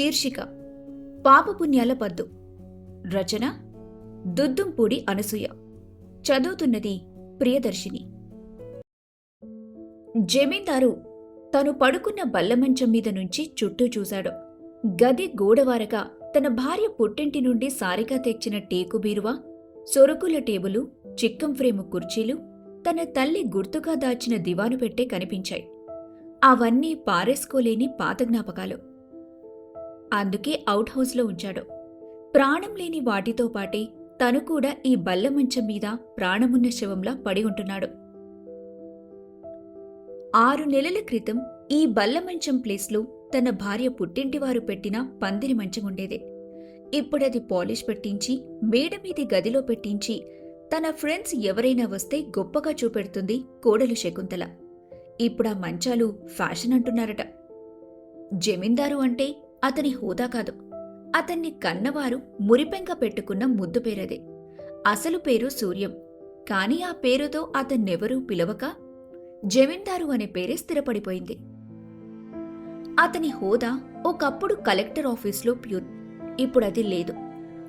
శీర్షిక. పాపపుణ్యాల పద్దు. రచన దుద్దుంపూడి అనసూయ. చదువుతున్నది ప్రియదర్శిని. జమీందారు తను పడుకున్న బల్లమంచం మీద నుంచి చుట్టూ చూశాడు. గది గోడవారగా తన భార్య పుట్టింటి నుండి సారిగా తెచ్చిన టేకు బీరువా సొరుకుల టేబులు చిక్కం ఫ్రేము కుర్చీలు తన తల్లి గుర్తుగా దాచిన దివాను పెట్టే కనిపించాయి. అవన్నీ పారేసుకోలేని పాత జ్ఞాపకాలు. అందుకే అవుట్ హౌస్లో ఉంచాడు. ప్రాణం లేని వాటితో పాటే తను కూడా ఈ బల్ల మంచం మీద ప్రాణమున్న శవంలా పడి ఉంటున్నాడు. ఆరు నెలల క్రితం ఈ బల్ల మంచం ప్లేస్లో తన భార్య పుట్టింటివారు పెట్టిన పందిరి మంచం ఉండేది. ఇప్పుడది పాలిష్ పెట్టించి మేడ మీది గదిలో పెట్టించి తన ఫ్రెండ్స్ ఎవరైనా వస్తే గొప్పగా చూపెడుతుంది కోడలు శకుంతల. ఇప్పుడా మంచాలు ఫ్యాషన్ అంటున్నారట. జమీందారు అంటే అతని హోదా కాదు. అతన్ని కన్నవారు మురిపెంక పెట్టుకున్న ముద్దు పేరదే. అసలు పేరు సూర్యం. కాని ఆ పేరుతో అతన్నెవరూ పిలవక జమీందారు అనే పేరే స్థిరపడిపోయింది. అతని హోదా ఒకప్పుడు కలెక్టర్ ఆఫీస్లో ప్యూర్. ఇప్పుడది లేదు.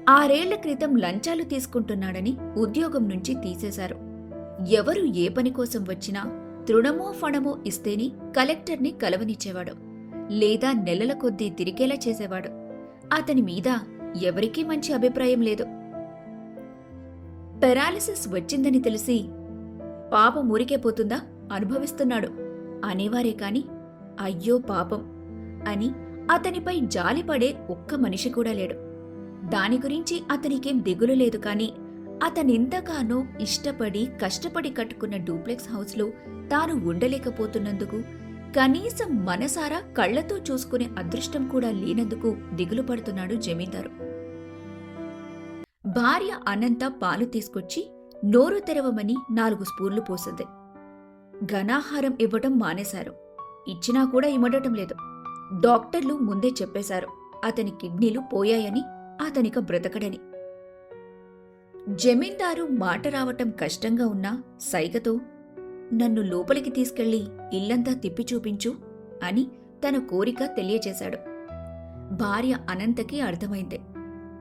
ఆరేళ్ళ క్రితం లంచాలు తీసుకుంటున్నాడని ఉద్యోగం నుంచి తీసేశారు. ఎవరు ఏ పని కోసం వచ్చినా తృణమో ఫణమో ఇస్తేనే కలెక్టర్ని కలవనిచ్చేవాడు. లేదా నెలల కొద్దీ తిరిగేలా చేసేవాడు. అతని మీద ఎవరికీ మంచి అభిప్రాయం లేదు. పెరాలిసిస్ వచ్చిందని తెలిసి పాపం ఊరికే పోతుందా? అనుభవిస్తున్నాడు. అనేవారే కాని అయ్యో పాపం అని అతనిపై జాలిపడే ఒక్క మనిషి కూడా లేడు. దాని గురించి అతనికేం దిగులు లేదు కాని అతనింతగానో ఇష్టపడి కష్టపడి కట్టుకున్న డూప్లెక్స్ హౌస్లో తాను ఉండలేకపోతున్నందుకు కనీసం మనసారా కళ్ళతో చూసుకునే అదృష్టం కూడా లేనందుకు దిగులు పడుతున్నాడు జమీందారు. భార్య అనంత పాలు తీసుకొచ్చి నోరు తెరవమని నాలుగు స్పూన్లు పోసింది. ఘనాహారం ఇవ్వటం మానేశారు. ఇచ్చినా కూడా ఇమ్మడటం లేదు. డాక్టర్లు ముందే చెప్పేశారు. అతని కిడ్నీలు పోయాయని అతనిక బ్రతకడని. జమీందారు మాట రావటం కష్టంగా ఉన్నా సైగతో నన్ను లోపలికి తీసుకెళ్ళి ఇల్లంతా తిప్పి చూపించు అని తన కోరిక తెలియచేశాడు. భార్య అనంతకి అర్థమైంది.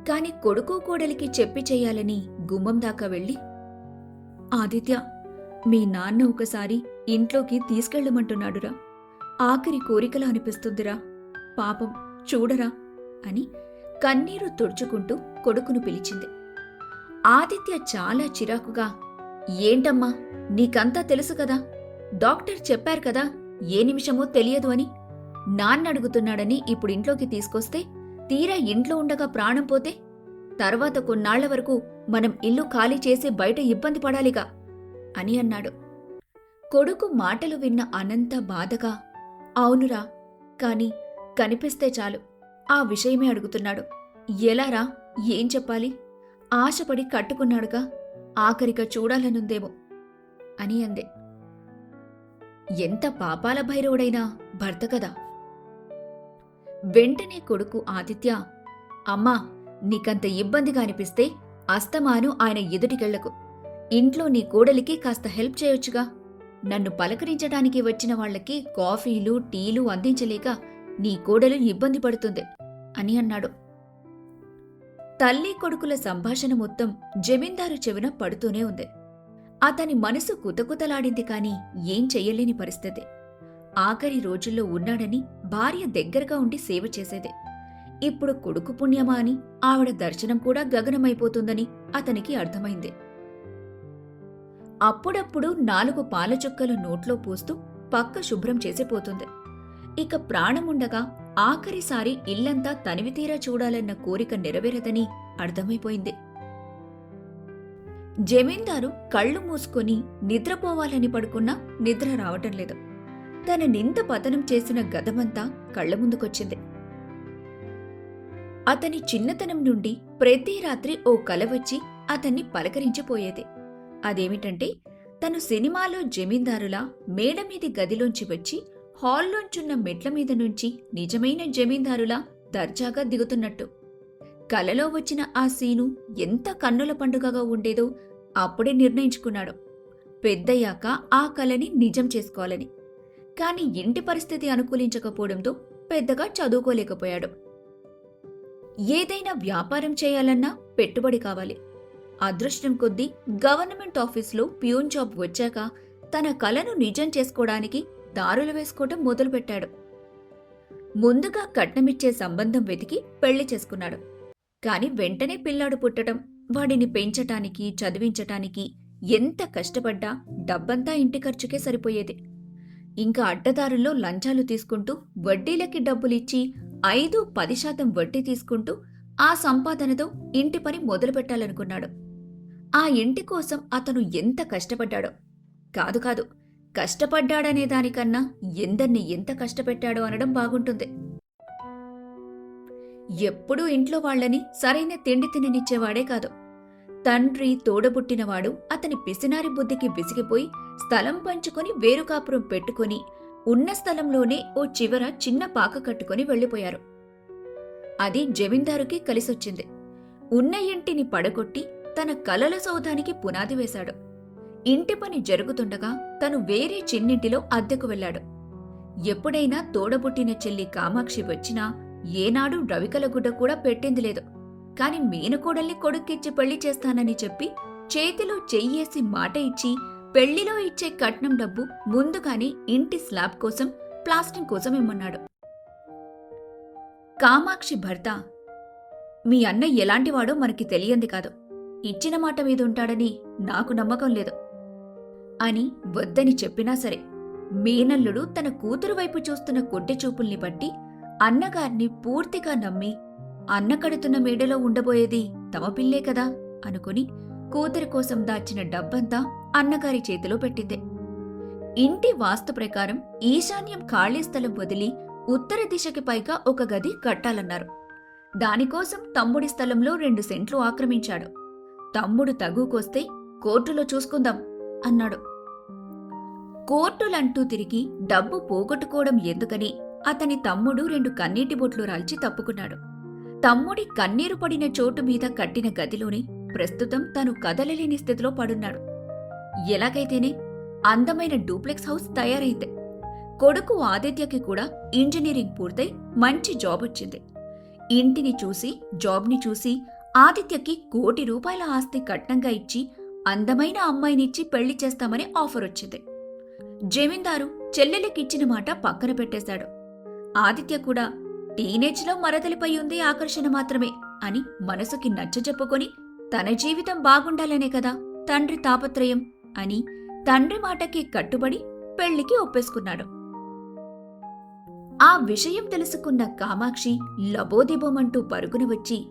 కాని కొడుకు కోడలికి చెప్పి చెయ్యాలని గుమ్మం దాకా వెళ్ళి ఆదిత్య మీ నాన్న ఒకసారి ఇంట్లోకి తీసుకెళ్ళమంటున్నాడురా. ఆఖరి కోరికలా అనిపిస్తుందిరా. పాపం చూడరా అని కన్నీరు తుడుచుకుంటూ కొడుకును పిలిచింది. ఆదిత్య చాలా చిరాకుగా ఏంటమ్మా నీకంతా తెలుసు కదా. డాక్టర్ చెప్పారు కదా ఏ నిమిషమో తెలియదు అని. నాన్నడుగుతున్నాడని ఇప్పుడు ఇంట్లోకి తీసుకొస్తే తీరా ఇంట్లో ఉండగా ప్రాణం పోతే తర్వాత కొన్నాళ్ళ వరకు మనం ఇల్లు ఖాళీ చేసి బయట ఇబ్బంది పడాలిగా అని అన్నాడు. కొడుకు మాటలు విన్న అనంత బాధగా అవునురా కాని కనిపిస్తే చాలు ఆ విషయమే అడుగుతున్నాడు. ఎలారా ఏం చెప్పాలి? ఆశపడి కట్టుకున్నాడుగా. ఆఖరిగా చూడాలనుందేమో అని అందే. ఎంత పాపాల భైరవుడైనా భర్త కదా. వెంటనే కొడుకు ఆదిత్య అమ్మా నీకంత ఇబ్బందిగా అనిపిస్తే అస్తమాను ఆయన ఎదుటికెళ్ళకు ఇంట్లో నీ కోడలికి కాస్త హెల్ప్ చేయొచ్చుగా. నన్ను పలకరించడానికి వచ్చిన వాళ్ళకి కాఫీలు టీలు అందించలేక నీ కోడలు ఇబ్బంది పడుతుంది అని అన్నాడు. తల్లి కొడుకుల సంభాషణ మొత్తం జమీందారు చెవిన పడుతూనే ఉంది. అతని మనసు కుతకుతలాడింది కాని ఏం చెయ్యలేని పరిస్థితి. ఆఖరి రోజుల్లో ఉన్నాడని భార్య దగ్గరగా ఉండి సేవ చేసేదే. ఇప్పుడు కొడుకు పుణ్యమా అని ఆవిడ దర్శనం కూడా గగనమైపోతుందని అతనికి అర్థమైంది. అప్పుడప్పుడు నాలుగు పాల చుక్కలు నోట్లో పోస్తూ పక్క శుభ్రం చేసిపోతుంది. ఇక ప్రాణముండగా ఆఖరిసారి ఇల్లంతా తనివితీరా చూడాలన్న కోరిక నెరవేరదని అర్థమైపోయింది. జమీందారు కళ్ళు మూసుకొని నిద్రపోవాలని పడుకున్నా నిద్ర రావటం లేదు. తన నింత పతనం చేసిన గదమంతా కళ్ళ ముందుకొచ్చింది. అతని చిన్నతనం నుండి ప్రతి రాత్రి ఓ కల వచ్చి అతన్ని పలకరించిపోయేది. అదేమిటంటే తను సినిమాలో జమీందారులా మేడమీది గదిలోంచి వచ్చి హాల్లోంచున్న మెట్ల మీద నుంచి నిజమైన జమీందారులా దర్జాగా దిగుతున్నట్టు. కలలో వచ్చిన ఆ సీను ఎంత కన్నుల పండుగగా ఉండేదో అప్పుడే నిర్ణయించుకున్నాడు. పెద్దయ్యాక ఆ కలని నిజం చేసుకోవాలని. కాని ఇంటి పరిస్థితి అనుకూలించకపోవడంతో పెద్దగా చదువుకోలేకపోయాడు. ఏదైనా వ్యాపారం చేయాలన్నా పెట్టుబడి కావాలి. అదృష్టం కొద్దీ గవర్నమెంట్ ఆఫీస్లో ప్యూన్ జాబ్ వచ్చాక తన కలను నిజం చేసుకోవడానికి దారులు వేసుకోవటం మొదలుపెట్టాడు. ముందుగా కట్నమిచ్చే సంబంధం వెతికి పెళ్ళి చేసుకున్నాడు. కాని వెంటనే పిల్లాడు పుట్టడం వాడిని పెంచటానికి చదివించటానికి ఎంత కష్టపడ్డా డబ్బంతా ఇంటి ఖర్చుకే సరిపోయేది. ఇంకా అడ్డదారుల్లో లంచాలు తీసుకుంటూ వడ్డీలకి డబ్బులిచ్చి ఐదు పది శాతం వడ్డీ తీసుకుంటూ ఆ సంపాదనతో ఇంటి పని మొదలుపెట్టాలనుకున్నాడు. ఆ ఇంటి కోసం అతను ఎంత కష్టపడ్డాడో. కాదు కాదు కష్టపడ్డాడనే దానికన్నా ఎందర్ని ఎంత కష్టపెట్టాడో అనడం బాగుంటుంది. ఎప్పుడూ ఇంట్లో వాళ్ళని సరైన తిండి తిననిచ్చేవాడే కాదు. తండ్రి తోడబుట్టినవాడు అతని పిసినారి బుద్ధికి విసిగిపోయి స్థలం పంచుకొని వేరుకాపురం పెట్టుకుని పెట్టుకొని ఉన్న స్థలంలోనే ఓ చివర చిన్న పాక కట్టుకొని వెళ్ళిపోయారు. అది జమీందారుకి కలిసొచ్చింది. ఉన్న ఇంటిని పడగొట్టి తన కలల సౌధానికి పునాది వేశాడు. ఇంటి పని జరుగుతుండగా తను వేరే చిన్నింటిలో అద్దెకు వెళ్ళాడు. ఎప్పుడైనా తోడబుట్టిన చెల్లి కామాక్షి వచ్చినా ఏనాడు రవికలగుడ్డ కూడా పెట్టింది లేదు. కాని మేనకోడల్ని కొడుక్కిచ్చి పెళ్ళి చేస్తానని చెప్పి చేతిలో చెయ్యేసి మాట ఇచ్చి పెళ్ళిలో ఇచ్చే కట్నం డబ్బు ముందుగానే ఇంటి స్లాబ్ కోసం ప్లాస్టింగ్ కోసం ఇమ్మన్నాడు. కామాక్షి భర్త మీ అన్న ఎలాంటివాడో మనకి తెలియంది కాదు. ఇచ్చిన మాట మీద ఉంటాడని నాకు నమ్మకం లేదు. అని వద్దని చెప్పినా సరే మేనల్లుడు తన కూతురు వైపు చూస్తున్న కొట్టె చూపుల్ని బట్టి అన్నగారిని పూర్తిగా నమ్మి అన్న కడుతున్న మేడలో ఉండబోయేది తమ పిల్లే కదా అనుకుని కూతురి కోసం దాచిన డబ్బంతా అన్నగారి చేతిలో పెట్టింది. ఇంటి వాస్తు ప్రకారం ఈశాన్యం ఖాళీ స్థలం వదిలి ఉత్తర దిశకి పైగా ఒక గది కట్టాలన్నారు. దానికోసం తమ్ముడి స్థలంలో రెండు సెంట్లు ఆక్రమించాడు. తమ్ముడు తగుకొస్తే కోర్టులో చూసుకుందాం అన్నాడు. కోర్టులంటూ తిరిగి డబ్బు పోగొట్టుకోవడం ఎందుకని అతని తమ్ముడు రెండు కన్నీటి బొట్లు రాల్చి తప్పుకున్నాడు. తమ్ముడి కన్నీరు పడిన చోటు మీద కట్టిన గదిలోనే ప్రస్తుతం తను కదలలేని స్థితిలో పడున్నాడు. ఎలాగైతేనే అందమైన డూప్లెక్స్ హౌస్ తయారైంది. కొడుకు ఆదిత్యకి కూడా ఇంజనీరింగ్ పూర్తయి మంచి జాబ్ వచ్చింది. ఇంటిని చూసి జాబ్ని చూసి ఆదిత్యకి కోటి రూపాయల ఆస్తి కట్నంగా ఇచ్చి అందమైన అమ్మాయినిచ్చి పెళ్ళి చేస్తామని ఆఫర్ వచ్చింది జమీందారు చెల్లెలికిచ్చిన మాట పక్కన పెట్టేశాడు. ఆదిత్య కూడా టీనేజ్లో మరదలిపై ఉంది ఆకర్షణ మాత్రమే అని మనసుకి నచ్చజెప్పుకొని తన జీవితం బాగుండాలనే కదా తండ్రి తాపత్రయం అని తండ్రి మాటకి కట్టుబడి పెళ్ళికి ఒప్పేసుకున్నాడు. ఆ విషయం తెలుసుకున్న కామాక్షి లబోదిబోమంటూ పరుగున వచ్చి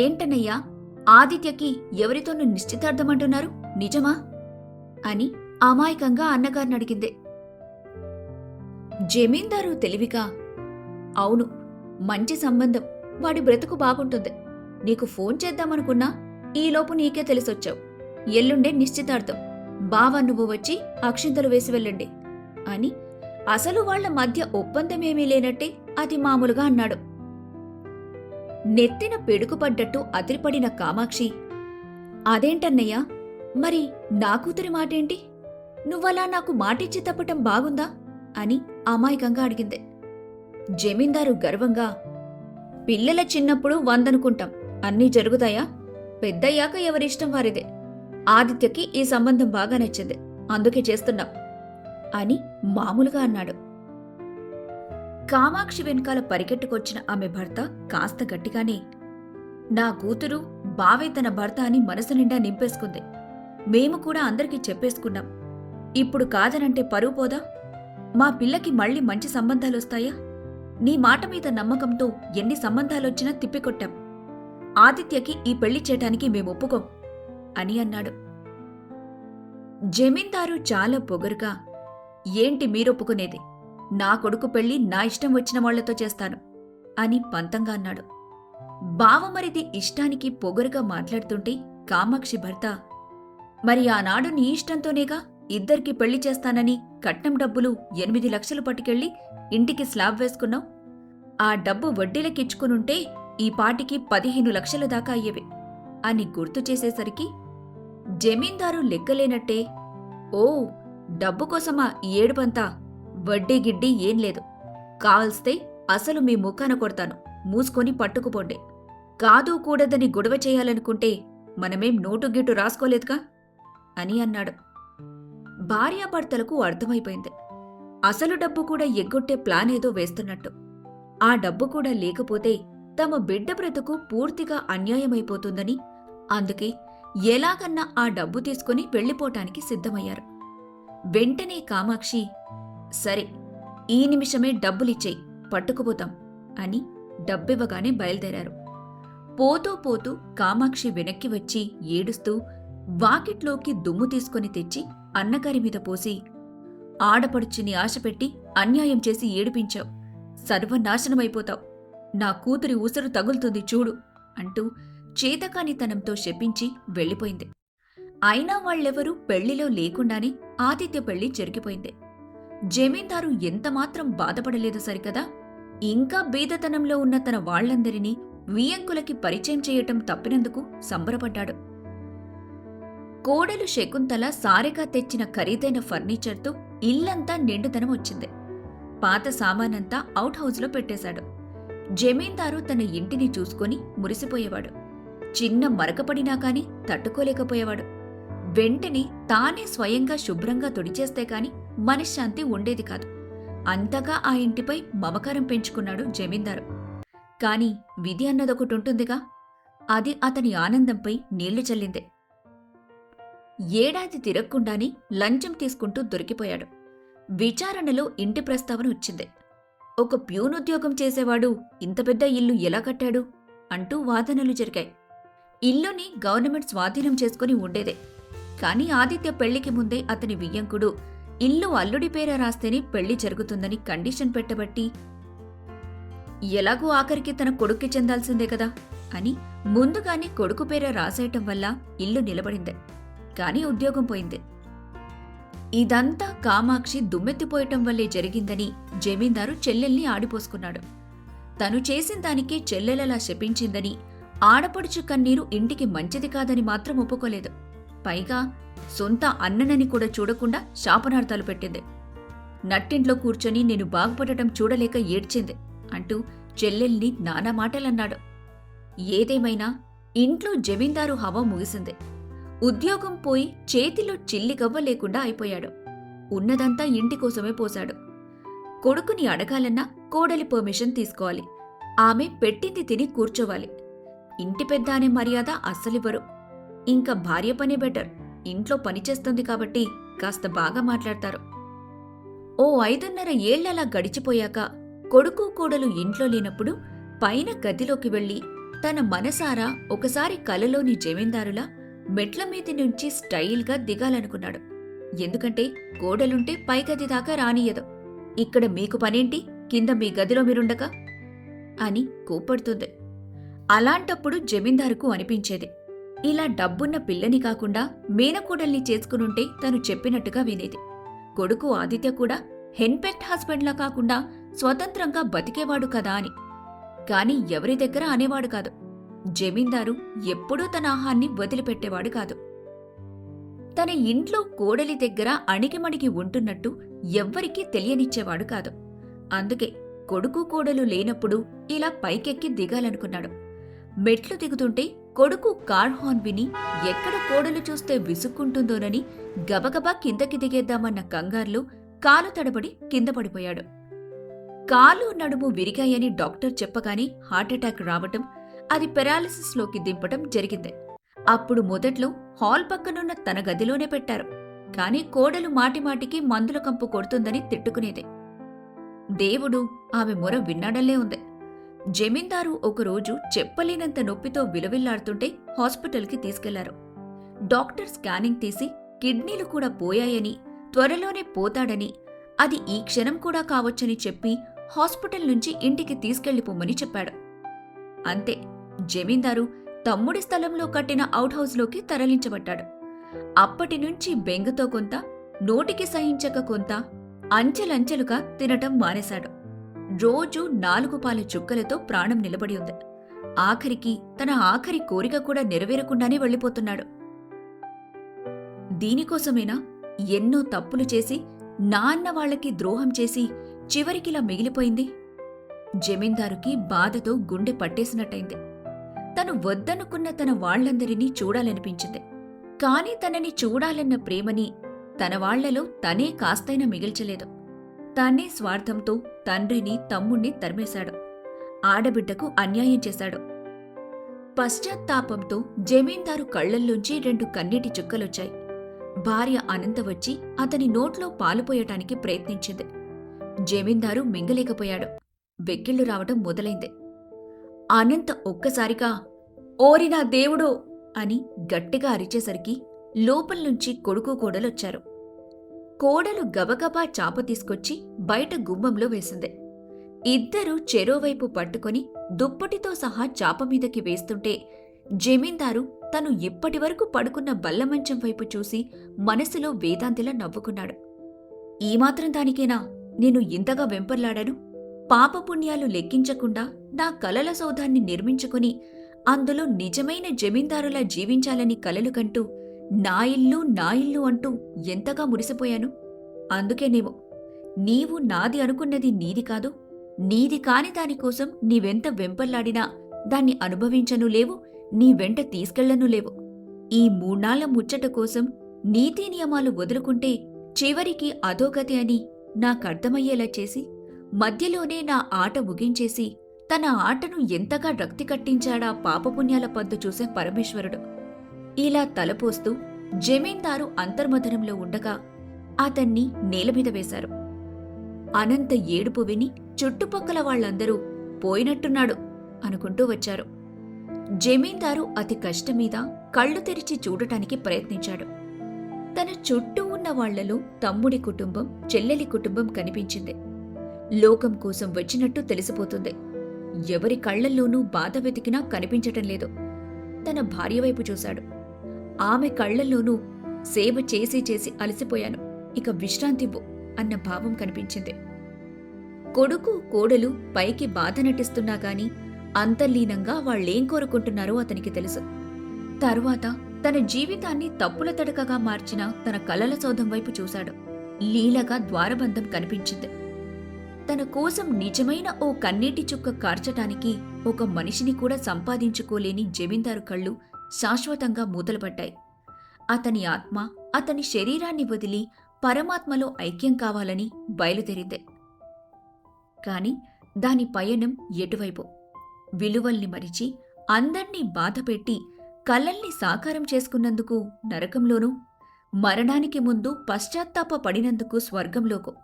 ఏంటనయ్యా ఆదిత్యకి ఎవరితోనూ నిశ్చితార్థమంటున్నారు? నిజమా? అని అమాయకంగా అన్నగారిని అడిగింది జమీందారు తెలివిగా అవును మంచి సంబంధం వాడి బ్రతుకు బాగుంటుంది. నీకు ఫోన్ చేద్దామనుకున్నా ఈలోపు నీకే తెలిసొచ్చావు. ఎల్లుండే నిశ్చితార్థం. బావా నువ్వు వచ్చి అక్షింతలు వేసి వెళ్ళండి అని అసలు వాళ్ళ మధ్య ఒప్పందమేమీ లేనట్టే అది మామూలుగా అన్నాడు. నెత్తిన పెడుకుపడ్డట్టు అదిరిపడిన కామాక్షి అదేంటన్నయ్యా? మరి నా కూతురి మాటేంటి? నువ్వలా నాకు మాటిచ్చి తప్పటం బాగుందా? అని అమాయకంగా అడిగింది. జమీందారు గర్వంగా పిల్లల చిన్నప్పుడు వందనుకుంటాం అన్నీ జరుగుతాయా? పెద్దయ్యాక ఎవరిష్టం వారిదే. ఆదిత్యకి ఈ సంబంధం బాగా నచ్చింది అందుకే చేస్తున్నాం అని మామూలుగా అన్నాడు. కామాక్షి వెనకాల పరిగెట్టుకొచ్చిన ఆమె భర్త కాస్త గట్టిగానే నా కూతురు బావే తన భర్త అని మనసు నిండా నింపేసుకుంది. మేము కూడా అందరికీ చెప్పేసుకున్నాం. ఇప్పుడు కాదనంటే పరువు పోదా? మా పిల్లకి మళ్ళీ మంచి సంబంధాలొస్తాయా? నీ మాట మీద నమ్మకంతో ఎన్ని సంబంధాలొచ్చినా తిప్పికొట్టాం. ఆదిత్యకి ఈ పెళ్ళి చేయటానికి మేము ఒప్పుకోం అని అన్నాడు. జమీందారు చాలా పొగరుగా ఏంటి మీరొప్పుకునేది? నా కొడుకు పెళ్ళి నా ఇష్టం వచ్చిన వాళ్ళతో చేస్తాను అని పంతంగా అన్నాడు. బావమరిది ఇష్టానికి పొగరుగా మాట్లాడుతుంటే కామాక్షి భర్త మరి ఆనాడు నీ ఇష్టంతోనేగా ఇద్దరికి పెళ్ళి చేస్తానని కట్నం డబ్బులు ఎనిమిది లక్షలు పట్టుకెళ్ళి ఇంటికి స్లాబ్ వేసుకున్నావు ఆ డబ్బు వడ్డీలకిచ్చుకునుంటే ఈ పాటికి పదిహేను లక్షల దాకా అయ్యేవి అని గుర్తు చేసేసరికి జమీందారు లెక్కలేనట్టే ఓ డబ్బు కోసమా ఏడుపంతా? వడ్డీ గిడ్డీ ఏం లేదు. కావల్స్తే అసలు మీ ముఖాన కొడతాను మూసుకొని పట్టుకుపోండి. కాదు కూడదని గొడవ చేయాలనుకుంటే మనమేం నోటు గిట్టు రాసుకోలేదుగా? అని అన్నాడు. భార్యాభర్తలకు అర్థమైపోయింది. అసలు డబ్బు కూడా ఎగ్గొట్టే ప్లాన్ ఏదో వేస్తున్నట్టు. ఆ డబ్బు కూడా లేకపోతే తమ బిడ్డ బ్రతుకు పూర్తిగా అన్యాయమైపోతుందని అందుకే ఎలాగన్నా ఆ డబ్బు తీసుకుని వెళ్ళిపోటానికి సిద్ధమయ్యారు. వెంటనే కామాక్షి సరే ఈ నిమిషమే డబ్బులిచ్చేయి పట్టుకుపోతాం అని డబ్బివ్వగానే బయలుదేరారు. పోతూ పోతూ కామాక్షి వెనక్కి వచ్చి ఏడుస్తూ వాకిట్లోకి దుమ్ము తీసుకొని తెచ్చి అన్నగారి మీద పోసి ఆడపడుచుని ఆశపెట్టి అన్యాయం చేసి ఏడిపించావు. సర్వనాశనమైపోతావు. నా కూతురి ఊసరు తగులుతుంది చూడు అంటూ చేతకానితనంతో శపించి వెళ్ళిపోయింది. అయినా వాళ్ళెవరూ పెళ్ళిలో లేకుండానే ఆతిథ్య పెళ్ళి జరిగిపోయింది. జమీందారు ఎంతమాత్రం బాధపడలేదు సరికదా? ఇంకా బీదతనంలో ఉన్న తన వాళ్ళందరినీ వియంకులకి పరిచయం చేయటం తప్పినందుకు సంబరపడ్డాడు. కోడలు శకుంతల సారెగా తెచ్చిన ఖరీదైన ఫర్నిచర్తో ఇల్లంతా నిండుదనం వచ్చింది. పాత సామానంతా అవుట్ హౌస్లో పెట్టేశాడు. జమీందారు తన ఇంటిని చూసుకొని మురిసిపోయేవాడు. చిన్న మరకపడినా కాని తట్టుకోలేకపోయేవాడు. వెంటనే తానే స్వయంగా శుభ్రంగా తుడిచేస్తే కాని మనశ్శాంతి ఉండేది కాదు. అంతగా ఆ ఇంటిపై మమకారం పెంచుకున్నాడు జమీందారు. కాని విధి అన్నదొకటి ఉంటుందిగా. అది అతని ఆనందంపై నీళ్ళు చల్లిందే. ఏడాది తిరగకుండానే లంచం తీసుకుంటూ దొరికిపోయాడు. విచారణలో ఇంటి ప్రస్తావన వచ్చింది. ఒక ప్యూన్ ఉద్యోగం చేసేవాడు ఇంత పెద్ద ఇల్లు ఎలా కట్టాడు? అంటూ వాదనలు జరిగాయి. ఇల్లుని గవర్నమెంట్ స్వాధీనం చేసుకుని ఉండేదే. కాని ఆదిత్య పెళ్ళికి ముందే అతని వియ్యంకుడు ఇల్లు అల్లుడి పేర రాస్తేనే పెళ్ళి జరుగుతుందని కండిషన్ పెట్టబట్టి ఎలాగూ ఆఖరికి తన కొడుక్కి చెందాల్సిందే కదా అని ముందుగానే కొడుకు పేర రాసేయటం వల్ల ఇల్లు నిలబడింది. కానీ ఉద్యోగం పోయింది. ఇదంతా కామాక్షి దుమ్మెత్తిపోయటం వల్లే జరిగిందని జమీందారు చెల్లెల్ని ఆడిపోసుకున్నాడు. తను చేసిన దానికి చెల్లెలలా శపించిందని ఆడపడుచు కన్నీరు ఇంటికి మంచిది కాదని మాత్రం ఒప్పుకోలేదు. పైగా సొంత అన్ననని కూడా చూడకుండా శాపనార్థాలు పెట్టింది. నట్టింట్లో కూర్చొని నేను బాగుపడటం చూడలేక ఏడ్చింది అంటూ చెల్లెల్ని నానా మాటలన్నాడు. ఏదేమైనా ఇంట్లో జమీందారు హవా ముగిసింది. ఉద్యోగం పోయి చేతిలో చిల్లిగవ్వ లేకుండా అయిపోయాడు. ఉన్నదంతా ఇంటి కోసమే పోశాడు. కొడుకుని అడగాలన్నా కోడలి పర్మిషన్ తీసుకోవాలి. ఆమె పెట్టింది తిని కూర్చోవాలి. ఇంటి పెద్ద అనే మర్యాద అస్సలివ్వరు. ఇంకా భార్య పనే బెటర్. ఇంట్లో పనిచేస్తుంది కాబట్టి కాస్త బాగా మాట్లాడతారు. ఓ ఐదున్నర ఏళ్ళలా గడిచిపోయాక కొడుకు కోడలు ఇంట్లో లేనప్పుడు పైన గదిలోకి వెళ్ళి తన మనసారా ఒకసారి కలలోని జమీందారులా మెట్ల మీది నుంచి స్టైల్గా దిగాలనుకున్నాడు. ఎందుకంటే గోడలుంటే పై గది దాకా రానియదు. ఇక్కడ మీకు పనేంటి? కింద మీ గదిలో మీరుండక? అని కోపడుతుంది అలాంటప్పుడు జమీందారుకు అనిపించేది. ఇలా డబ్బున్న పిల్లని కాకుండా మేనకోడల్ని చేసుకునుంటే తను చెప్పినట్టుగా వినేది. కొడుకు ఆదిత్య కూడా హెన్పెక్ట్ హస్బెండ్లా కాకుండా స్వతంత్రంగా బతికేవాడు కదా అని. కాని ఎవరి దగ్గర అనేవాడు కాదు. జమీందారు ఎప్పుడూ తన ఆహాన్ని వదిలిపెట్టేవాడు కాదు. తన ఇంట్లో కోడలి దగ్గర అణిగిమణిగి ఉంటున్నట్టు ఎవ్వరికీ తెలియనిచ్చేవాడు కాదు. అందుకే కొడుకు కోడలు లేనప్పుడు ఇలా పైకెక్కి దిగాలనుకున్నాడు. మెట్లు దిగుతుంటే కొడుకు కార్ హార్న్ విని ఎక్కడ కోడలు చూస్తే విసుక్కుంటుందోనని గబగబా కిందకి దిగేద్దామన్న కంగారులో కాలు తడబడి కింద పడిపోయాడు. కాలు నడుము విరిగాయని డాక్టర్ చెప్పగానే హార్ట్అటాక్ రావటం అది పెరాలిసిస్లోకి దింపటం జరిగింది. అప్పుడు మొదట్లో హాల్ పక్కనున్న తన గదిలోనే పెట్టారు. కాని కోడలు మాటిమాటికి మందుల కంపు కొడుతుందని తిట్టుకునేది. దేవుడు ఆమె మొర విన్నాడల్లే ఉంది. జమీందారు ఒకరోజు చెప్పలేనంత నొప్పితో విలవిల్లాడుతుంటే హాస్పిటల్కి తీసుకెళ్ళారు. డాక్టర్ స్కానింగ్ తీసి కిడ్నీలు కూడా పోయాయని త్వరలోనే పోతాడని అది ఈ క్షణం కూడా కావచ్చని చెప్పి హాస్పిటల్ నుంచి ఇంటికి తీసుకెళ్ళిపోమని చెప్పాడు. అంతే. జమీందారు తమ్ముడి స్థలంలో కట్టిన అవుట్ హౌస్లోకి తరలించబడ్డాడు. అప్పటి నుంచి బెంగతో కొంత నోటికి సహించక కొంత అంచెలంచెలుగా తినటం మానేశాడు. రోజూ నాలుగు పాల చుక్కలతో ప్రాణం నిలబడి ఉంది. ఆఖరికి తన ఆఖరి కోరిక కూడా నెరవేరకుండానే వెళ్ళిపోతున్నాడు. దీనికోసమేనా ఎన్నో తప్పులు చేసి నాన్న వాళ్ళకి ద్రోహం చేసి చివరికిలా మిగిలిపోయింది? జమీందారుకి బాధతో గుండె పట్టేసినట్టయింది. తను వద్దనుకున్న తన వాళ్ళందరినీ చూడాలనిపించింది. కాని తనని చూడాలన్న ప్రేమని తన వాళ్ళలో తనే కాస్తైనా మిగిల్చలేదు. తనే స్వార్థంతో తండ్రిని తమ్ముణ్ణి తరిమేశాడు. ఆడబిడ్డకు అన్యాయం చేశాడు. పశ్చాత్తాపంతో జమీందారు కళ్ళల్లోంచి రెండు కన్నీటి చుక్కలొచ్చాయి. భార్య అనంత వచ్చి అతని నోట్లో పాలుపోయటానికి ప్రయత్నించింది. జమీందారు మింగలేకపోయాడు. వెక్కిళ్ళు రావటం మొదలైంది. అనంత ఒక్కసారిగా ఓరి నా దేవుడో అని గట్టిగా అరిచేసరికి లోపల్నుంచి కొడుకు కోడలొచ్చారు. కోడలు గబగబా చాప తీసుకొచ్చి బయట గుమ్మంలో వేసింది. ఇద్దరూ చెరోవైపు పట్టుకొని దుప్పటితో సహా చాప మీదకి వేస్తుంటే జమీందారు తను ఇప్పటివరకు పడుకున్న బల్లమంచం వైపు చూసి మనసులో వేదాంతిలా నవ్వుకున్నాడు. ఈ మాత్రం దానికేనా? నేను ఇంతగా వెంపర్లాడాను? పాపపుణ్యాలు లెక్కించకుండా నా కలల సౌధాన్ని నిర్మించుకుని అందులో నిజమైన జమీందారులా జీవించాలని కలలు కంటూ నా ఇల్లు నా ఇల్లు అంటూ ఎంతగా మురిసిపోయాను? అందుకేనేమో నీవు నాది అనుకున్నది నీది కాదు నీది కాని దానికోసం నీవెంత వెంపల్లాడినా దాన్ని అనుభవించను లేవు నీ వెంట తీసుకెళ్ళను లేవు. ఈ మూణాళ్ళ ముచ్చట కోసం నీతి నియమాలు వదులుకుంటే చివరికి అధోగతి అని నాకర్థమయ్యేలా చేసి మధ్యలోనే నా ఆట ముగించేసి తన ఆటను ఎంతగా రక్తి కట్టించాడా పాపపుణ్యాల పద్దు చూసే పరమేశ్వరుడు. ఇలా తలపోస్తూ జమీందారు అంతర్మథనంలో ఉండగా అతన్ని నేలమీద వేశారు. అనంత ఏడుపు విని చుట్టుపక్కల వాళ్ళందరూ పోయినట్టున్నాడు అనుకుంటూ వచ్చారు. జమీందారు అతి కష్టమీద కళ్ళు తెరిచి చూడటానికి ప్రయత్నించాడు. తన చుట్టూ ఉన్న వాళ్ళలో తమ్ముడి కుటుంబం చెల్లెలి కుటుంబం కనిపించింది. లోకం కోసం వచ్చినట్టు తెలిసిపోతుంది. ఎవరి కళ్ళల్లోనూ బాధ వెతికినా కనిపించటం లేదు. తన భార్య వైపు చూశాడు. ఆమె కళ్ళల్లోనూ సేవ చేసి చేసి అలసిపోయాను. ఇక విశ్రాంతివ్వు అన్న భావం కనిపించింది. కొడుకు కోడలు పైకి బాధ నటిస్తున్నా గాని అంతర్లీనంగా వాళ్ళేం కోరుకుంటున్నారో అతనికి తెలుసు. తరువాత తన జీవితాన్ని తప్పుల తడకగా మార్చిన తన కలల సౌధం వైపు చూశాడు. లీలగా ద్వారబంధం కనిపించింది. తన కోసం నిజమైన ఓ కన్నీటి చుక్క కార్చటానికి ఒక మనిషిని కూడా సంపాదించుకోలేని జమీందారు కళ్ళు శాశ్వతంగా మూతలుపడ్డాయి. అతని ఆత్మ అతని శరీరాన్ని వదిలి పరమాత్మలో ఐక్యం కావాలని బయలుదేరిందే. కాని దాని పయనం ఎటువైపు? విలువల్ని మరిచి అందర్నీ బాధపెట్టి కలల్ని సాకారం చేసుకున్నందుకు నరకంలోనూ మరణానికి ముందు పశ్చాత్తాప పడినందుకు స్వర్గంలోకో?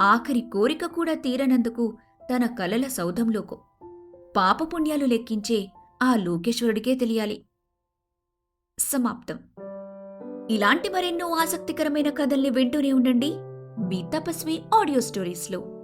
ఆఖరి కోరిక కూడా తీరనందుకు తన కలల సౌధంలోకో పాపపుణ్యాలు లెక్కించే ఆ లోకేశ్వరుడికే తెలియాలి. సమాప్తం. ఇలాంటి మరెన్నో ఆసక్తికరమైన కథల్ని వింటూనే ఉండండి. మీ తపస్వి ఆడియో స్టోరీస్లో.